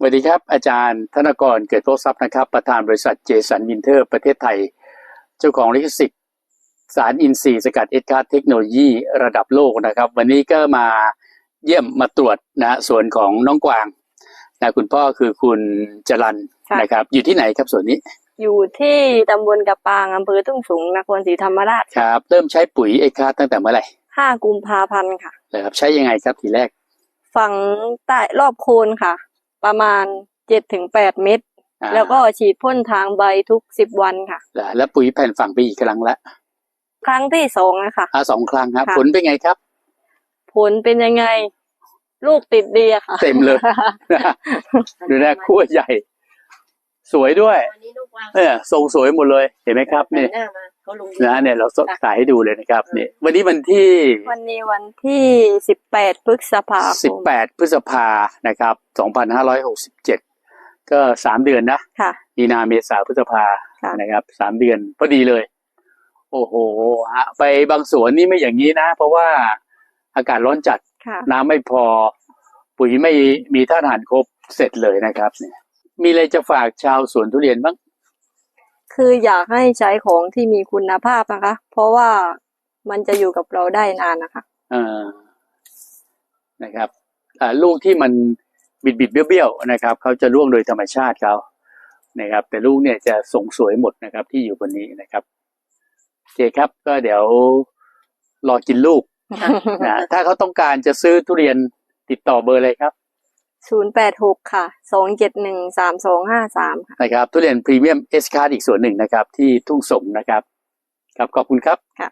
สวัสดีครับ อาจารย์ธนกรเกิดโพทรัพย์นะครับ ประธานบริษัทเจสันวินเทอร์ประเทศไทย เจ้าของลิขสิทธิ์สารอินทรีย์สกัดเอสคาเทคโนโลยีระดับโลกนะครับ วันนี้ก็มาเยี่ยมมาตรวจนะส่วนของน้องกวางนะคุณพ่อคือคุณจรันค่ะนะครับ อยู่ที่ไหนครับส่วนนี้ อยู่ที่ตำบลกระปางอำเภอทุ่งสูงนครศรีธรรมราชครับ เริ่มใช้ปุ๋ยเอคาตั้งแต่เมื่อไหร่ห้ากุมภาพันธ์ค่ะนะครับใช้ยังไงครับทีแรกฝังใต้รอบโคนค่ะ ประมาณเจ็ดถึงแปดเม็ดอ่า แล้วก็ฉีดพ่นทางใบทุกสิบวันค่ะ แล้วปุ๋ยแผ่นฝังไปอีกครั้งละครั้งที่สองนะคะ อ่าสองครั้งครับค่ะ ผลเป็นไงครับ ผลเป็นยังไง ลูกติดดีอะค่ะ เต็มเลย ดูนะขั้วใหญ่ สวยด้วย วันนี้ลูกวางเนี่ยทรงสวยหมดเลย เห็นไหมครับเนี่ยหน้ามา เขาลงนะเนี่ยเราถ่ายให้ดูเลยนะครับเนี่ยวันนี้วันที่ วันนี้วันที่สิบแปดพฤษภาคสิบมแปดพฤษภานะครับสองพันห้าร้อยหกสิบเจ็ดก็สามเดือนนะค่ะมีนาเมษาพฤษภาค่ะนะครับสามเดือนพอดีเลย โอ้โหฮะไปบางสวนนี่ไม่อย่างนี้นะ เพราะว่าอากาศร้อนจัดค่ะน้ำไม่พอ ปุ๋ยไม่มีท่าตุอาหารครบเสร็จเลยนะครับเนี่ยมีอะไรจะฝากชาวสวนทุเรียนบ้าง คืออยากให้ใช้ของที่มีคุณภาพนะคะ เพราะว่ามันจะอยู่กับเราได้นานนะคะเออนะครับอ่าลูกที่มันบิดบิดๆเบี้ยวๆนะครับเขาจะร่วงโดยธรรมชาติเขานะครับ แต่ลูกเนี่ยจะส่งสวยหมดนะครับ ที่อยู่บนนี้นะครับโอเคครับก็เดี๋ยวรอกินลูกนะถ้าเขาต้องการจะซื้อทุเรียนติดต่อเบอร์เลยครับ ศูนย์แปดหกค่ะสองเจ็ดหนึ่งสามสองห้าสามค่ะนะครับทุเรียนพรีเมียมเอสคาร์อีกส่วนหนึ่งนะครับ ที่ทุ่งสงนะครับ ครับขอบคุณครับค่ะ